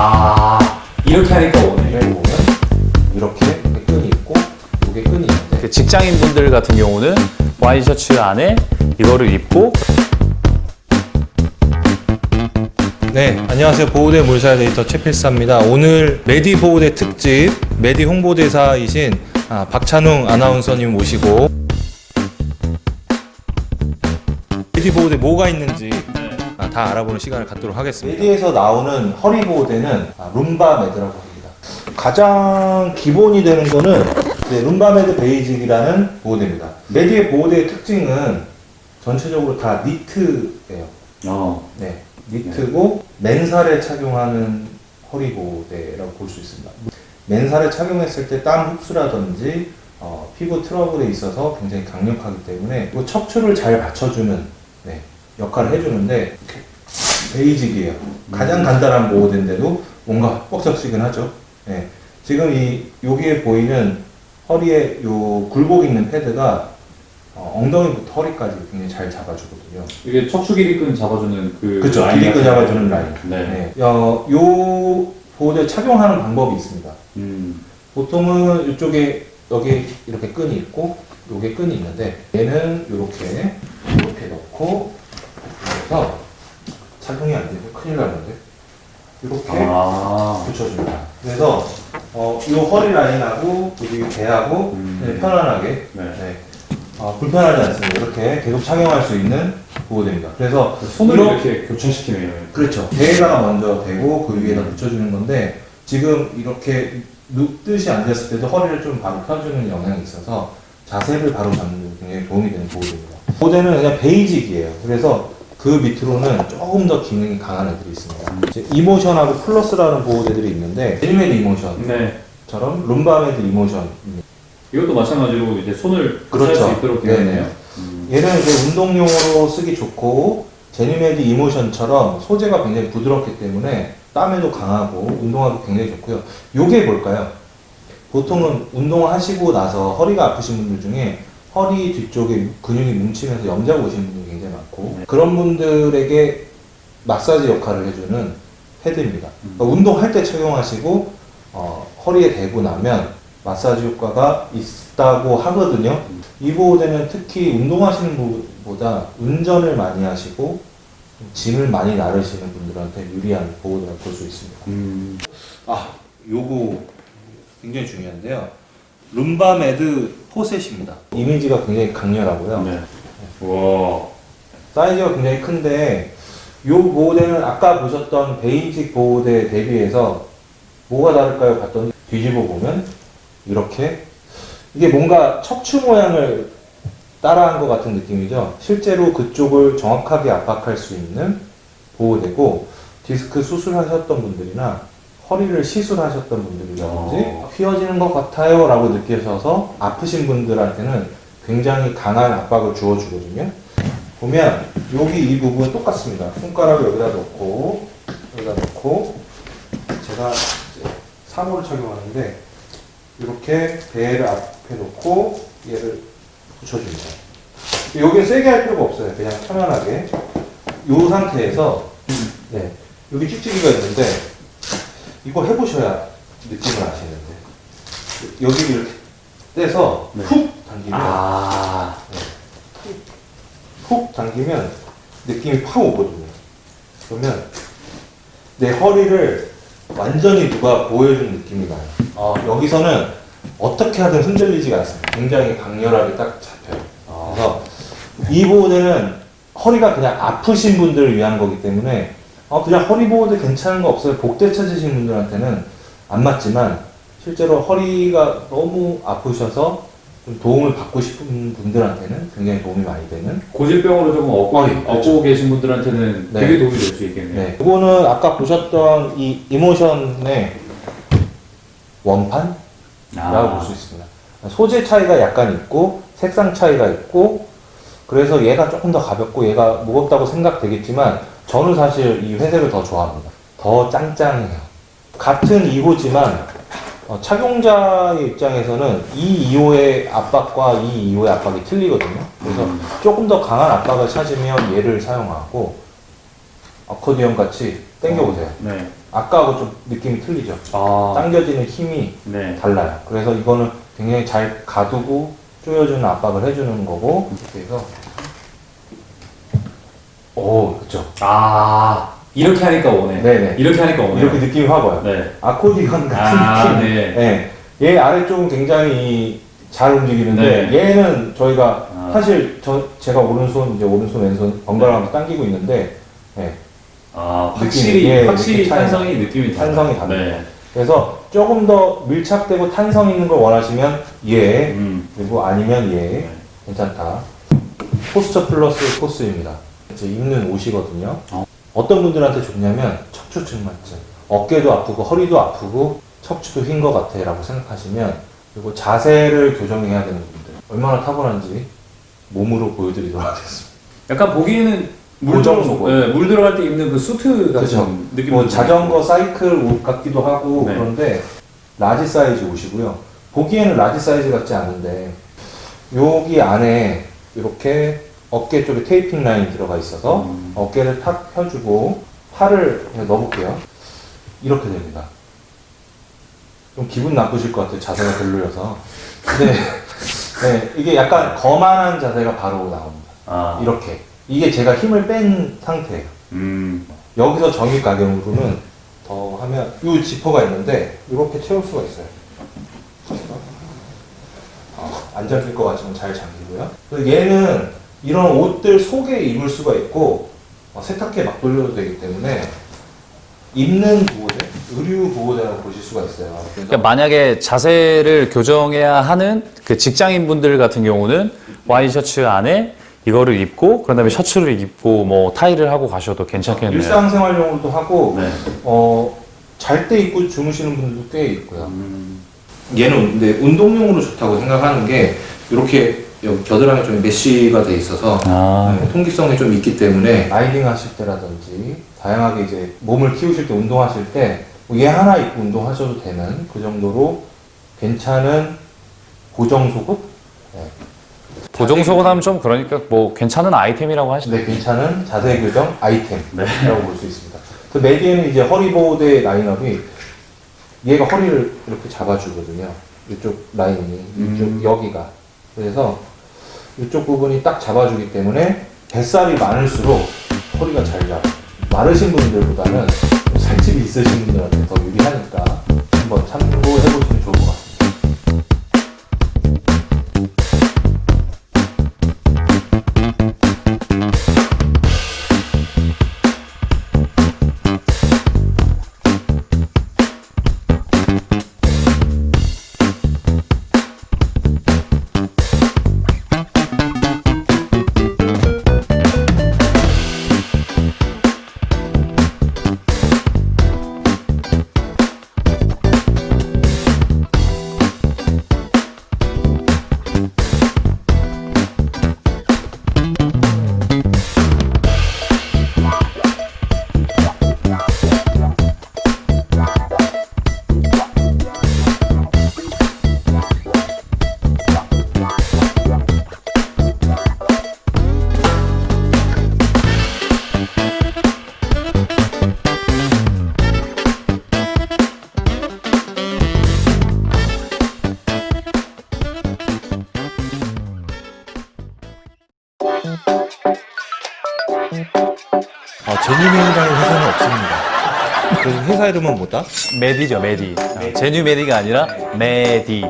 아 이렇게 하니까 오네. 보면 이렇게 끈이 있고 이게 끈이 있는데 그 직장인 분들 같은 경우는 와이셔츠 안에 이거를 입고 네, 안녕하세요. 보호대 물살 데이터 최필사입니다. 오늘 메디 보호대 특집 메디 홍보대사이신 아, 박찬웅 아나운서님 모시고 메디 보호대 뭐가 있는지 아, 다 알아보는 시간을 갖도록 하겠습니다. 메디에서 나오는 허리 보호대는 아, 룸바 매드라고 합니다. 가장 기본이 되는 거는 이제 룸바 매드 베이직이라는 보호대입니다. 메디의 보호대의 특징은 전체적으로 다 니트예요. 어. 네, 니트고 맨살에 착용하는 허리 보호대라고 볼 수 있습니다. 맨살에 착용했을 때 땀 흡수라든지 어, 피부 트러블에 있어서 굉장히 강력하기 때문에 그 척추를 잘 받쳐주는 네, 역할을 해주는데 베이직이에요. 가장 간단한 보호대인데도 뭔가 뻑석지근하죠. 네, 지금 이 여기에 보이는 허리에 요 굴곡 있는 패드가 어, 엉덩이부터 허리까지 굉장히 잘 잡아주거든요. 이게 척추 길이끈 잡아주는 그 그쵸, 라인 길이끈 같은 잡아주는 거. 라인. 네. 네. 어, 요 보호대 착용하는 방법이 있습니다. 음. 보통은 이쪽에 여기 이렇게 끈이 있고 요게 끈이 있는데 얘는 이렇게 이렇게 넣고 그래서 착용이 안 되고 큰일 나는데 이렇게 아. 붙여줍니다. 그래서 어, 이 허리 라인하고 여기 배하고 음. 네, 편안하게 네. 네. 어, 불편하지 않습니다. 이렇게 계속 착용할 수 있는 보호대입니다. 그래서 손을 이렇게- 이렇게 교차시키네요. 그렇죠. 배에다가 먼저 대고 그 위에다 붙여주는 건데 지금 이렇게 눕듯이 앉았을 때도 허리를 좀 바로 펴주는 영향이 있어서 자세를 바로 잡는 데 굉장히 도움이 되는 보호대입니다. 보호대는 그냥 베이직이에요. 그래서 그 밑으로는 조금 더 기능이 강한 애들이 있습니다. 이제 이모션하고 플러스라는 보호대들이 있는데 헬멧 이모션처럼 네. 룸바메드 이모션입니다. 이것도 마찬가지로 이제 손을 그렇죠. 교차할 수 있도록 되어 네네. 있네요. 음. 얘는 이제 운동용으로 쓰기 좋고 제니메디 이모션처럼 소재가 굉장히 부드럽기 때문에 땀에도 강하고 운동하기 굉장히 좋고요. 요게 뭘까요? 보통은 운동하시고 나서 허리가 아프신 분들 중에 허리 뒤쪽에 근육이 뭉치면서 염자가 오시는 분들이 굉장히 많고 네. 그런 분들에게 마사지 역할을 해주는 패드입니다. 음. 그러니까 운동할 때 착용하시고 어, 허리에 대고 나면 마사지 효과가 있다고 하거든요. 음. 이 보호대는 특히 운동하시는 분보다 운전을 많이 하시고 짐을 많이 나르시는 분들한테 유리한 보호대라고 볼 수 있습니다. 음. 아, 요거 굉장히 중요한데요. 룸바메드 포셋입니다. 이미지가 굉장히 강렬하고요. 네. 와. 사이즈가 굉장히 큰데 요 보호대는 아까 보셨던 베이직 보호대 대비해서 뭐가 다를까요? 봤더니 뒤집어 보면 이렇게 이게 뭔가 척추 모양을 따라한 것 같은 느낌이죠. 실제로 그쪽을 정확하게 압박할 수 있는 보호대고 디스크 수술하셨던 분들이나 허리를 시술하셨던 분들이라든지 어. 휘어지는 것 같아요 라고 느끼셔서 아프신 분들한테는 굉장히 강한 압박을 주어주거든요. 보면 여기 이 부분 똑같습니다. 손가락을 여기다 놓고 여기다 놓고 제가 이제 사모를 착용하는데 이렇게 배를 앞에 놓고 얘를 붙여줍니다. 여기 세게 할 필요가 없어요. 그냥 편안하게 이 상태에서 네 여기 찍찍이가 있는데 이거 해보셔야 느낌을 아시는데 여기 이렇게 떼서 네. 훅 당기면 아. 훅 당기면 느낌이 팍 오거든요. 그러면 내 허리를 완전히 누가 보여준 느낌이 나요. 어, 여기서는 어떻게 하든 흔들리지가 않습니다. 굉장히 강렬하게 딱 잡혀요. 아. 그래서 이 보호대는 허리가 그냥 아프신 분들을 위한 거기 때문에 어, 그냥 허리 보호대 괜찮은 거 없어요. 복대 찾으신 분들한테는 안 맞지만 실제로 허리가 너무 아프셔서 좀 도움을 받고 싶은 분들한테는 굉장히 도움이 많이 되는 고질병으로 조금 얻고, 어, 예, 그렇죠. 계신 분들한테는 네. 되게 도움이 될 수 있겠네요. 네. 이거는 아까 보셨던 이 이모션의 원판이라고 아. 볼 수 있습니다. 소재 차이가 약간 있고 색상 차이가 있고 그래서 얘가 조금 더 가볍고 얘가 무겁다고 생각되겠지만 저는 사실 이 회색을 더 좋아합니다. 더 짱짱해요. 같은 2호지만 어, 착용자의 입장에서는 이 2호의 압박과 이 2호의 압박이 틀리거든요. 그래서 음. 조금 더 강한 압박을 찾으면 얘를 사용하고 아코디언 같이 당겨보세요. 네. 아까하고 좀 느낌이 틀리죠. 아, 당겨지는 힘이 네. 달라요. 그래서 이거는 굉장히 잘 가두고 조여주는 압박을 해주는 거고 그래서 오 그렇죠. 아, 이렇게 하니까 오네. 네네. 이렇게 하니까 오네. 이렇게 느낌이 확 와요. 네. 아코디언 같은 아, 느낌. 네. 네. 얘 아래쪽은 굉장히 잘 움직이는데 네. 얘는 저희가 아. 사실 저 제가 오른손 이제 오른손 왼손 번갈아 가면서 당기고 있는데 네. 아, 느낌이, 확실히, 예, 확실히 느낌 탄성이 느낌이 달라요. 탄성이 다릅니다. 네. 그래서 조금 더 밀착되고 탄성 있는 걸 원하시면 얘 음. 그리고 아니면 얘 네. 괜찮다. 포스처 플러스 코스입니다. 이제 입는 옷이거든요. 어. 어떤 분들한테 좋냐면 척추 측만증, 어깨도 아프고 허리도 아프고 척추도 휜 것 같아 라고 생각하시면 그리고 자세를 교정해야 되는 분들 얼마나 탁월한지 몸으로 보여드리도록 하겠습니다. 약간 보기에는 물, 고정 들어, 속옷. 네, 물 들어갈 때 입는 그 수트 같은 그쵸. 느낌이 뭐. 자전거 사이클 옷 같기도 하고 네. 그런데 라지 사이즈 옷이고요. 보기에는 라지 사이즈 같지 않은데 여기 안에 이렇게 어깨 쪽에 테이핑 라인이 들어가 있어서 음. 어깨를 탁 펴주고 팔을 그냥 넣어볼게요. 이렇게 됩니다. 좀 기분 나쁘실 것 같아요. 자세가 별로여서. 근데 네, 이게 약간 거만한 자세가 바로 나옵니다. 아, 이렇게. 이게 제가 힘을 뺀 상태예요. 음. 여기서 정익 가격으로는 더 하면 이 지퍼가 있는데 이렇게 채울 수가 있어요. 어, 안 잠길 것 같지만 잘 잠기고요. 그리고 얘는 이런 옷들 속에 입을 수가 있고 어, 세탁기에 막 돌려도 되기 때문에 입는 보호대, 의류 보호대라고 보실 수가 있어요. 그러니까 만약에 자세를 교정해야 하는 그 직장인 분들 같은 경우는 와이셔츠 안에 이거를 입고 그런 다음에 셔츠를 입고 뭐 타이를 하고 가셔도 괜찮겠네요. 일상생활용으로도 하고 네. 어, 잘 때 입고 주무시는 분들도 꽤 있고요. 음. 얘는 근데 운동용으로 좋다고 생각하는 게 이렇게 여기 겨드랑이 좀 메쉬가 돼 있어서 아, 네, 통기성이 좀 있기 때문에 라이딩 하실 때라든지 다양하게 이제 몸을 키우실 때 운동하실 때 얘 하나 입고 운동하셔도 되는 그 정도로 괜찮은 고정 속옷 네. 고정 속옷 하면 좀 그러니까 뭐 괜찮은 아이템이라고 하시죠. 네, 괜찮은 자세 교정 아이템이라고 네. 볼수 있습니다. 그 메디에는 이제 허리 보호대 라인업이 얘가 허리를 이렇게 잡아주거든요. 이쪽 라인이 이쪽 음. 여기가 그래서 이쪽 부분이 딱 잡아주기 때문에 뱃살이 많을수록 허리가 잘 잡아. 마르신 분들보다는 좀 살집이 있으신 분들한테 더 유리하니까 한번 참고해 보시면 제니맨이라는 회사는 없습니다. 그래서 회사 이름은 뭐다? 메디죠, 메디. 제뉴 메디가 아니라 메디.